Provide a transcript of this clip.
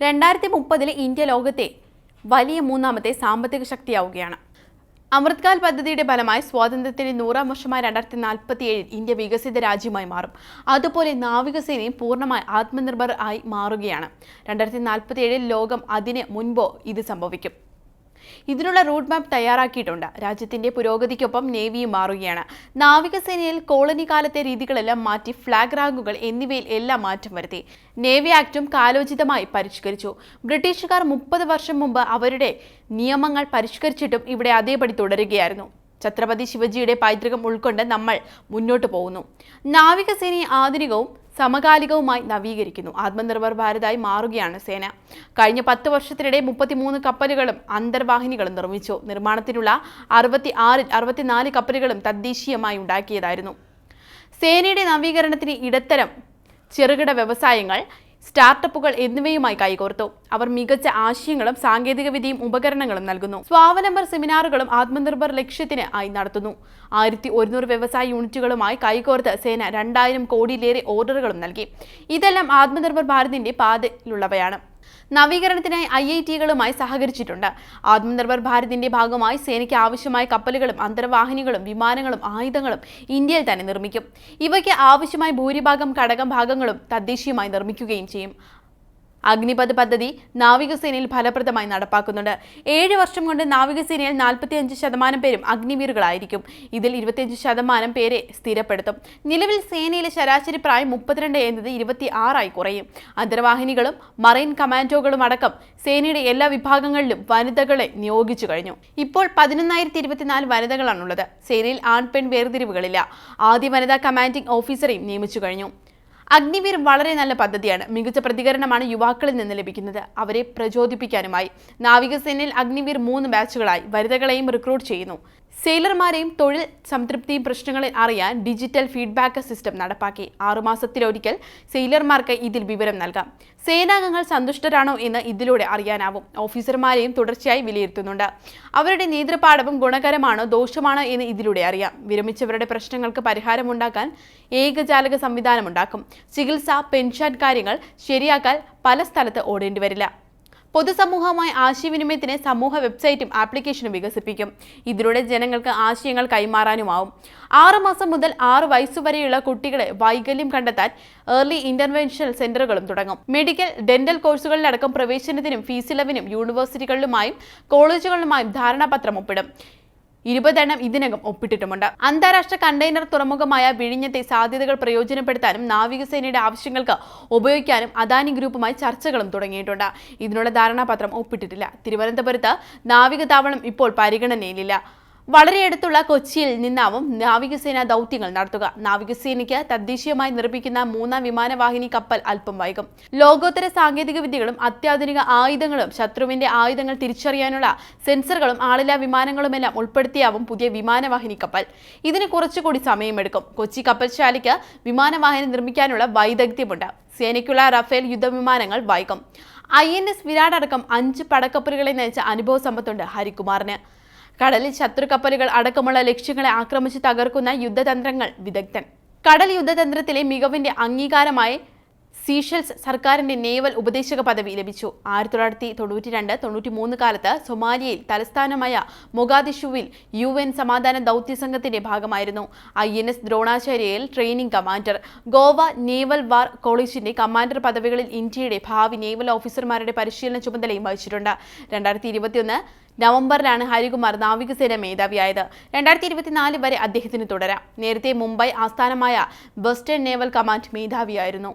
രണ്ടായിരത്തി മുപ്പതിൽ ഇന്ത്യ ലോകത്തെ വലിയ മൂന്നാമത്തെ സാമ്പത്തിക ശക്തിയാവുകയാണ്. അമൃത്കാൽ പദ്ധതിയുടെ ഫലമായി സ്വാതന്ത്ര്യത്തിന്റെ നൂറാം വർഷമായ രണ്ടായിരത്തി നാൽപ്പത്തി ഏഴിൽ ഇന്ത്യ വികസിത രാജ്യമായി മാറും. അതുപോലെ നാവികസേനയും പൂർണമായി ആത്മനിർഭർ ആയി മാറുകയാണ്. രണ്ടായിരത്തി നാൽപ്പത്തി ഏഴിൽ ലോകം അതിന് മുൻപോ ഇത് സംഭവിക്കും. ഇതിനുള്ള റൂട്ട് മാപ്പ് തയ്യാറാക്കിയിട്ടുണ്ട്. രാജ്യത്തിന്റെ പുരോഗതിക്കൊപ്പം നേവിയും മാറുകയാണ്. നാവികസേനയിൽ കോളനി കാലത്തെ രീതികളെല്ലാം മാറ്റി ഫ്ലാഗ് റാങ്കുകൾ എന്നിവയിൽ എല്ലാം മാറ്റം വരുത്തി. നേവി ആക്ടും കാലോചിതമായി പരിഷ്കരിച്ചു. ബ്രിട്ടീഷുകാർ മുപ്പത് വർഷം മുമ്പ് അവരുടെ നിയമങ്ങൾ പരിഷ്കരിച്ചിട്ടും ഇവിടെ അതേപടി തുടരുകയായിരുന്നു. ഛത്രപതി ശിവജിയുടെ പൈതൃകം ഉൾക്കൊണ്ട് നമ്മൾ മുന്നോട്ട് പോകുന്നു. നാവികസേനയെ ആധുനികവും സമകാലികവുമായി നവീകരിക്കുന്നു. ആത്മനിർഭർ ഭാരതായി മാറുകയാണ് സേന. കഴിഞ്ഞ പത്ത് വർഷത്തിനിടെ മുപ്പത്തിമൂന്ന് കപ്പലുകളും അന്തർവാഹിനികളും നിർമ്മിച്ചു. നിർമ്മാണത്തിനുള്ള അറുപത്തി ആറിൽ അറുപത്തിനാല് കപ്പലുകളും തദ്ദേശീയമായി ഉണ്ടാക്കിയതായിരുന്നു. സേനയുടെ നവീകരണത്തിന് ഇടത്തരം ചെറുകിട വ്യവസായങ്ങൾ സ്റ്റാർട്ടപ്പുകൾ എന്നിവയുമായി കൈകോർത്തു. അവർ മികച്ച ആശയങ്ങളും സാങ്കേതികവിദ്യയും ഉപകരണങ്ങളും നൽകുന്നു. സ്വാവലംബർ സെമിനാറുകളും ആത്മനിർഭർ ലക്ഷ്യത്തിന് ആയി നടത്തുന്നു. ആയിരത്തി ഒരുന്നൂറ് വ്യവസായ യൂണിറ്റുകളുമായി കൈകോർത്ത് സേന രണ്ടായിരം കോടിയിലേറെ ഓർഡറുകളും നൽകി. ഇതെല്ലാം ആത്മനിർഭർ ഭാരതിന്റെ പാതയിലുള്ളവയാണ്. നവീകരണത്തിനായി ഐ ഐ ടികളുമായി സഹകരിച്ചിട്ടുണ്ട്. ആത്മനിർഭർ ഭാരതിന്റെ ഭാഗമായി സേനയ്ക്ക് ആവശ്യമായ കപ്പലുകളും അന്തർവാഹിനികളും വിമാനങ്ങളും ആയുധങ്ങളും ഇന്ത്യയിൽ തന്നെ നിർമ്മിക്കും. ഇവയ്ക്ക് ആവശ്യമായ ഭൂരിഭാഗം ഘടകം ഭാഗങ്ങളും തദ്ദേശീയമായി നിർമ്മിക്കുകയും ചെയ്യും. അഗ്നിപഥ് പദ്ധതി നാവികസേനയിൽ ഫലപ്രദമായി നടപ്പാക്കുന്നുണ്ട്. ഏഴ് വർഷം കൊണ്ട് നാവികസേനയിൽ നാൽപ്പത്തി അഞ്ച് ശതമാനം പേരും അഗ്നിവീറുകളായിരിക്കും ഇതിൽ ഇരുപത്തിയഞ്ച് ശതമാനം പേരെ സ്ഥിരപ്പെടുത്തും. നിലവിൽ സേനയിലെ ശരാശരി പ്രായം മുപ്പത്തിരണ്ട് എന്നത് ഇരുപത്തി ആറായി കുറയും. അന്തർവാഹിനികളും മറൈൻ കമാൻഡോകളും അടക്കം സേനയുടെ എല്ലാ വിഭാഗങ്ങളിലും വനിതകളെ നിയോഗിച്ചു കഴിഞ്ഞു. ഇപ്പോൾ പതിനൊന്നായിരത്തി ഇരുപത്തിനാല് വനിതകളാണുള്ളത്. സേനയിൽ ആൺ പെൺ വേർതിരിവുകളില്ല. ആദ്യ വനിതാ കമാൻഡിംഗ് ഓഫീസറെയും നിയമിച്ചു കഴിഞ്ഞു. അഗ്നിവീർ വളരെ നല്ല പദ്ധതിയാണ്. മികച്ച പ്രതികരണമാണ് യുവാക്കളിൽ നിന്ന് ലഭിക്കുന്നത്. അവരെ പ്രചോദിപ്പിക്കാനുമായി. നാവികസേനയിൽ അഗ്നിവീർ മൂന്ന് ബാച്ചുകളായി. വനിതകളെയും റിക്രൂട്ട് ചെയ്യുന്നു. സെയിലർമാരെയും തൊഴിൽ സംതൃപ്തിയും പ്രശ്നങ്ങളിൽ അറിയാൻ ഡിജിറ്റൽ ഫീഡ്ബാക്ക് സിസ്റ്റം നടപ്പാക്കി. ആറുമാസത്തിലൊരിക്കൽ സെയിലർമാർക്ക് ഇതിൽ വിവരം നൽകാം. സേനാംഗങ്ങൾ സന്തുഷ്ടരാണോ എന്ന് ഇതിലൂടെ അറിയാനാവും. ഓഫീസർമാരെയും തുടർച്ചയായി വിലയിരുത്തുന്നുണ്ട്. അവരുടെ നേതൃപാഠവും ഗുണകരമാണോ ദോഷമാണോ എന്ന് ഇതിലൂടെ അറിയാം. വിരമിച്ചവരുടെ പ്രശ്നങ്ങൾക്ക് പരിഹാരമുണ്ടാക്കാൻ ഏകജാലക സംവിധാനമുണ്ടാക്കും ചികിത്സ പെൻഷൻ കാര്യങ്ങൾ ശരിയാക്കാൻ പല സ്ഥലത്ത് ഓടേണ്ടി വരില്ല. പൊതുസമൂഹവുമായി ആശയവിനിമയത്തിന് സമൂഹ വെബ്സൈറ്റും ആപ്ലിക്കേഷനും വികസിപ്പിക്കും. ഇതിലൂടെ ജനങ്ങൾക്ക് ആശയങ്ങൾ കൈമാറാനുമാവും. ആറ് മാസം മുതൽ ആറ് വയസ്സുവരെയുള്ള കുട്ടികളെ വൈകല്യം കണ്ടെത്താൻ ഏർലി ഇന്റർവെൻഷൻ സെന്ററുകളും തുടങ്ങും. മെഡിക്കൽ ഡെന്റൽ കോഴ്സുകളിലടക്കം പ്രവേശനത്തിനും ഫീസിലവിനും യൂണിവേഴ്സിറ്റികളിലുമായും കോളേജുകളിലുമായും ധാരണാപത്രം ഒപ്പിടും. ഇരുപതെണ്ണം ഇതിനകം ഒപ്പിട്ടിട്ടുമുണ്ട്. അന്താരാഷ്ട്ര കണ്ടെയ്നർ തുറമുഖമായ വിഴിഞ്ഞത്തെ സാധ്യതകൾ പ്രയോജനപ്പെടുത്താനും നാവികസേനയുടെ ആവശ്യങ്ങൾക്ക് ഉപയോഗിക്കാനും അദാനി ഗ്രൂപ്പുമായി ചർച്ചകളും തുടങ്ങിയിട്ടുണ്ട്. ഇതിനുള്ള ധാരണാപത്രം ഒപ്പിട്ടിട്ടില്ല. തിരുവനന്തപുരത്ത് നാവികതാവളം ഇപ്പോൾ പരിഗണനയിലില്ല. വളരെ അടുത്തുള്ള കൊച്ചിയിൽ നിന്നാവും നാവികസേന ദൗത്യങ്ങൾ നടത്തുക. നാവികസേനയ്ക്ക് തദ്ദേശീയമായി നിർമ്മിക്കുന്ന മൂന്നാം വിമാനവാഹിനി കപ്പൽ അല്പം വൈകും. ലോകോത്തര സാങ്കേതിക വിദ്യകളും അത്യാധുനിക ആയുധങ്ങളും ശത്രുവിന്റെ ആയുധങ്ങൾ തിരിച്ചറിയാനുള്ള സെൻസറുകളും ആളില്ലാ വിമാനങ്ങളുമെല്ലാം ഉൾപ്പെടുത്തിയാവും പുതിയ വിമാനവാഹിനി കപ്പൽ. ഇതിന് കുറച്ചുകൂടി സമയമെടുക്കും. കൊച്ചി കപ്പൽശാലയ്ക്ക് വിമാനവാഹിനി നിർമ്മിക്കാനുള്ള വൈദഗ്ധ്യമുണ്ട്. സേനയ്ക്കുള്ള റഫേൽ യുദ്ധവിമാനങ്ങൾ വൈകും. ഐ എൻ എസ് വിരാട് അടക്കം അഞ്ച് പടക്കപ്പലുകളെ നയിച്ച അനുഭവ സമ്പത്തുണ്ട് ഹരികുമാറിന്. കടലിൽ ശത്രുകപ്പലുകൾ അടക്കമുള്ള ലക്ഷ്യങ്ങളെ ആക്രമിച്ച് തകർക്കുന്ന യുദ്ധതന്ത്രങ്ങൾ വിദഗ്ധൻ. കടൽ യുദ്ധതന്ത്രത്തിലെ മികവിന്റെ അംഗീകാരമായി സീഷൽസ് സർക്കാരിന്റെ നേവൽ ഉപദേശക പദവി ലഭിച്ചു. ആയിരത്തി തൊള്ളായിരത്തി തൊണ്ണൂറ്റി രണ്ട് തൊണ്ണൂറ്റി മൂന്ന് കാലത്ത് സൊമാലിയയിൽ തലസ്ഥാനമായ മൊഗാദിഷുവിൽ യു എൻ സമാധാന ദൗത്യ സംഘത്തിന്റെ ഭാഗമായിരുന്നു. I N S ദ്രോണാചാര്യയിൽ training commander. Goa naval war കോളേജിന്റെ കമാൻഡർ പദവികളിൽ ഇന്ത്യയുടെ ഭാവി നേവൽ ഓഫീസർമാരുടെ പരിശീലന ചുമതലയും വഹിച്ചിട്ടുണ്ട്. രണ്ടായിരത്തി ഇരുപത്തിയൊന്ന് നവംബറിലാണ് ഹരികുമാർ നാവികസേന മേധാവിയായത്. രണ്ടായിരത്തി ഇരുപത്തിനാല് വരെ അദ്ദേഹത്തിന് തുടരാം. നേരത്തെ മുംബൈ ആസ്ഥാനമായ വെസ്റ്റേൺ നേവൽ കമാൻഡ് മേധാവിയായിരുന്നു.